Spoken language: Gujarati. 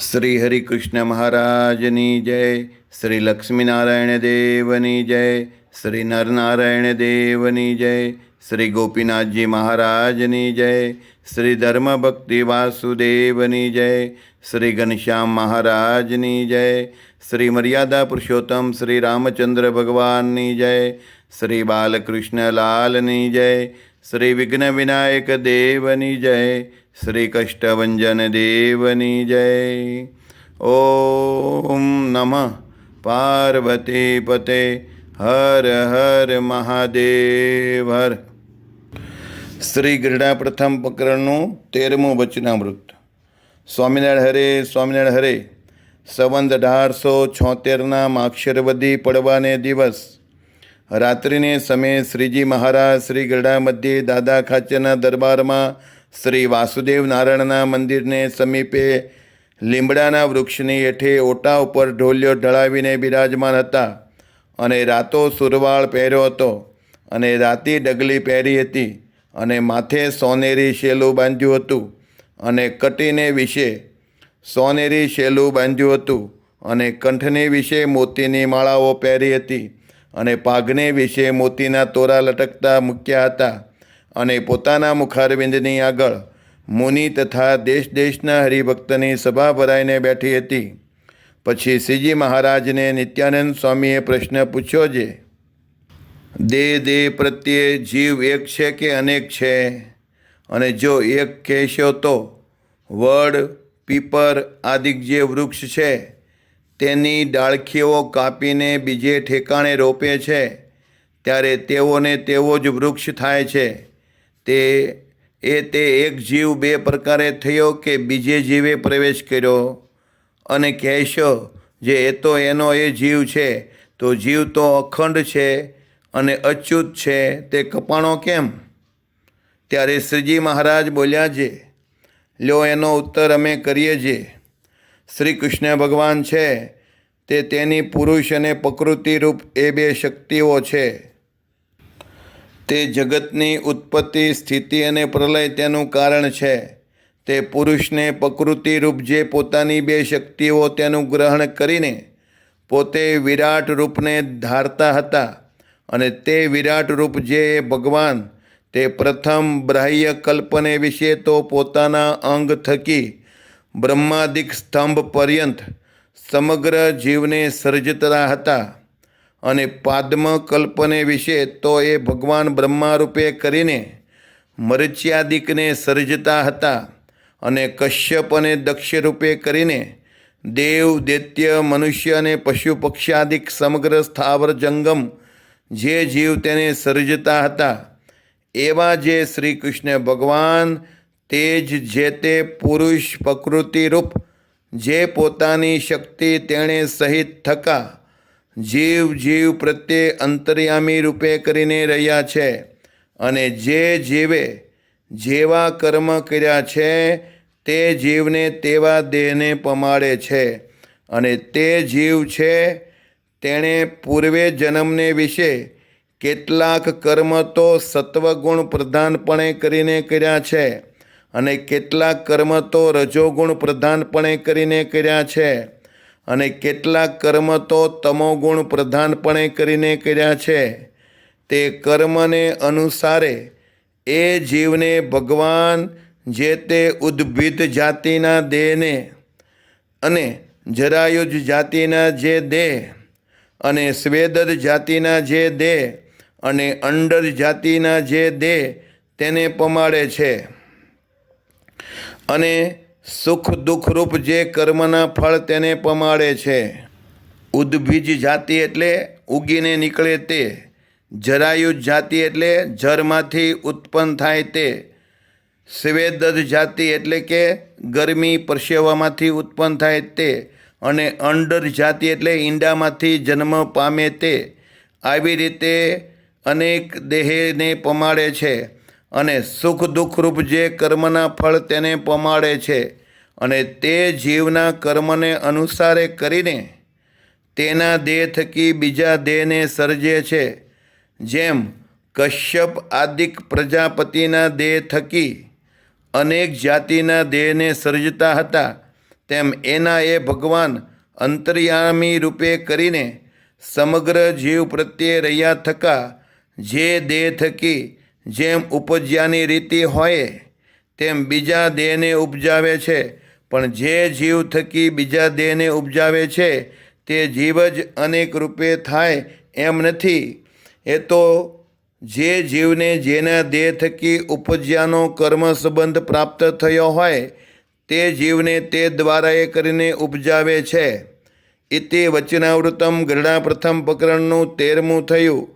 શ્રી હરિકૃષ્ણ મહારાજની જય, શ્રી લક્ષ્મીનારાયણ દેવની જય, શ્રી નરનારાયણ દેવની જય, શ્રી ગોપીનાથજી મહારાજની જય, શ્રી ધર્મભક્તિ વાસુદેવની જય, શ્રી ઘનશ્યામ મહારાજની જય, શ્રી મર્યાદા પુરુષોત્તમ શ્રી રામચંદ્ર ભગવાનની જય, શ્રી બાલકૃષ્ણ લાલની જય, શ્રી વિઘ્ન વિનાયક દેવની જય શ્રી કષ્ટભંજન દેવની જય ઓમ નમઃ પાર્વતી પતે હર હર મહાદેવ હર શ્રી ગરડા પ્રથમ પ્રકરણનું તેરમું વચનામૃત સ્વામિનારાયણ હરે સ્વામિનારાયણ હરે સંવંત અઢારસો છોતેરના માક્ષરવદી પડવાને દિવસ રાત્રિને સમયે શ્રીજી મહારાજ શ્રી ગરડા મધ્યે દાદા ખાચરના દરબારમાં શ્રી વાસુદેવ નારાયણના મંદિરને સમીપે લીમડાના વૃક્ષની હેઠે ઓટા ઉપર ઢોલિયો ઢળાવીને બિરાજમાન હતા અને રાતો સુરવાળ પહેર્યો હતો અને રાતી ડગલી પહેરી હતી અને માથે સોનેરી શેલું બાંધ્યું હતું અને કટીને વિશે સોનેરી શેલું બાંધ્યું હતું અને કંઠને વિશે મોતીની માળાઓ પહેરી હતી અને પાઘને વિશે મોતીના તોરા લટકતા મૂક્યા હતા. અને પોતાના મુખારવિંદની આગળ મુનિ તથા દેશ દેશના હરિભક્તની સભા ભરાઈને બેઠી હતી. પછી શ્રીજી મહારાજને નિત્યાનંદ સ્વામીએ પ્રશ્ન પૂછ્યો છે દેહ દેહ પ્રત્યે જીવ એક છે કે અનેક છે? અને જો એક કહેશો તો, વડ, પીપર આદિક જે વૃક્ષ છે, તેની ડાળખીઓ કાપીને બીજે ઠેકાણે રોપે છે, ત્યારે તેઓને તેવો જ વૃક્ષ થાય છે. તે, એ તે એક જીવ બે પ્રકારે થયો કે બીજે જીવે પ્રવેશ કર્યો. અને કહેશો, જે એ તો એનો એ જીવ છે, તો જીવ તો અખંડ છે અને અચ્યુત છે, તે કપાણો કેમ? ત્યારે શ્રીજી મહારાજ બોલ્યા છે લ્યો એનો ઉત્તર અમે કરીએ છીએ શ્રી કૃષ્ણ ભગવાન છે, તે તેની પુરુષ અને પ્રકૃતિ રૂપ એ બે શક્તિઓ છે. તે જગતની ઉત્પત્તિ, સ્થિતિ અને પ્રલય તેનું કારણ છે. તે પુરુષને પ્રકૃતિ રૂપ જે પોતાની બે શક્તિઓ તેનું ગ્રહણ કરીને પોતે વિરાટ રૂપને ધારતા હતા અને તે વિરાટ રૂપ જે ભગવાન, તે પ્રથમ બાહ્ય કલ્પને વિશે તો પોતાના અંગ થકી બ્રહ્માદિક સ્તંભ પર્યંત સમગ્ર જીવને સર્જતા હતા. અને પાદ્મ કલ્પને વિશે તો એ ભગવાન બ્રહ્મા રૂપે કરીને મરચ્યાદિકને સર્જતા હતા અને કશ્યપ અને દક્ષ રૂપે કરીને દેવ, દૈત્ય, મનુષ્ય અને પશુ પક્ષાદિક સમગ્ર સ્થાવર જંગમ જે જીવ તેને સર્જતા હતા, એવા જે શ્રી કૃષ્ણ ભગવાન તે જ જે તે પુરુષ પ્રકૃતિ રૂપ જે પોતાની શક્તિ તેણે સહિત થકા જીવ જીવ પ્રત્યે અંતર્યામી રૂપે કરીને રહ્યા છે અને જે જીવે જેવા કર્મ કર્યા છે, તે જીવને તેવા દેહને પમાડે છે. અને તે જીવ છે, તેણે પૂર્વે જન્મને વિશે કેટલાક કર્મ તો સત્વગુણ પ્રધાનપણે કરીને કર્યા છે અને કેટલાક કર્મ તો રજોગુણ પ્રધાનપણે કરીને કર્યા છે. અને કેટલાક કર્મ તો તમોગુણ પ્રધાનપણે કરીને કર્યા છે. તે કર્મને અનુસારે એ જીવને ભગવાન જે તે ઉદ્ભિત જાતિના દેહને અને જરાયુજ જાતિના જે દેહ અને સ્વેદદ જાતિના જે દેહ અને અંડર જાતિના જે દેહ તેને પમાડે છે. અને સુખ દુઃખરૂપ જે કર્મના ફળ તેને પમાડે છે. ઉદ્ભીજ જાતિ એટલે ઉગીને નીકળે તે. જરાયુજ જાતિ એટલે જરમાંથી ઉત્પન્ન થાય તે. સ્વેદદ જાતિ એટલે કે ગરમી પરસેવામાંથી ઉત્પન્ન થાય તે અને અંડર જાતિ એટલે ઈંડામાંથી જન્મ પામે તે. આવી રીતે અનેક દેહને પમાડે છે. અને સુખ દુઃખરૂપ જે કર્મના ફળ તેને પમાડે છે અને તે જીવના કર્મને અનુસારે કરીને તેના દેહ થકી બીજા દેહને સર્જે છે. જેમ કશ્યપ આદિક પ્રજાપતિના દેહ થકી અનેક જાતિના દેહને સર્જતા હતા, તેમ એના એ ભગવાન અંતર્યામી રૂપે કરીને સમગ્ર જીવ પ્રત્યે રહ્યા થકા જે દેહ થકી જેમ ઉપજ્યાની રીતિ હોય, તેમ બીજા દેહને ઉપજાવે છે. પણ જે જીવ થકી બીજા દેહને ઉપજાવે છે, તે જીવ જ અનેક રૂપે થાય એમ નથી. એ તો જે જીવને જેના દેહ થકી ઉપજ્યાનો કર્મ સંબંધ પ્રાપ્ત થયો હોય, તે જીવને તે દ્વારા એ કરીને ઉપજાવે છે. ઇતિ વચનાવૃતમ ગરડા પ્રથમ પ્રકરણનું તેરમું થયું.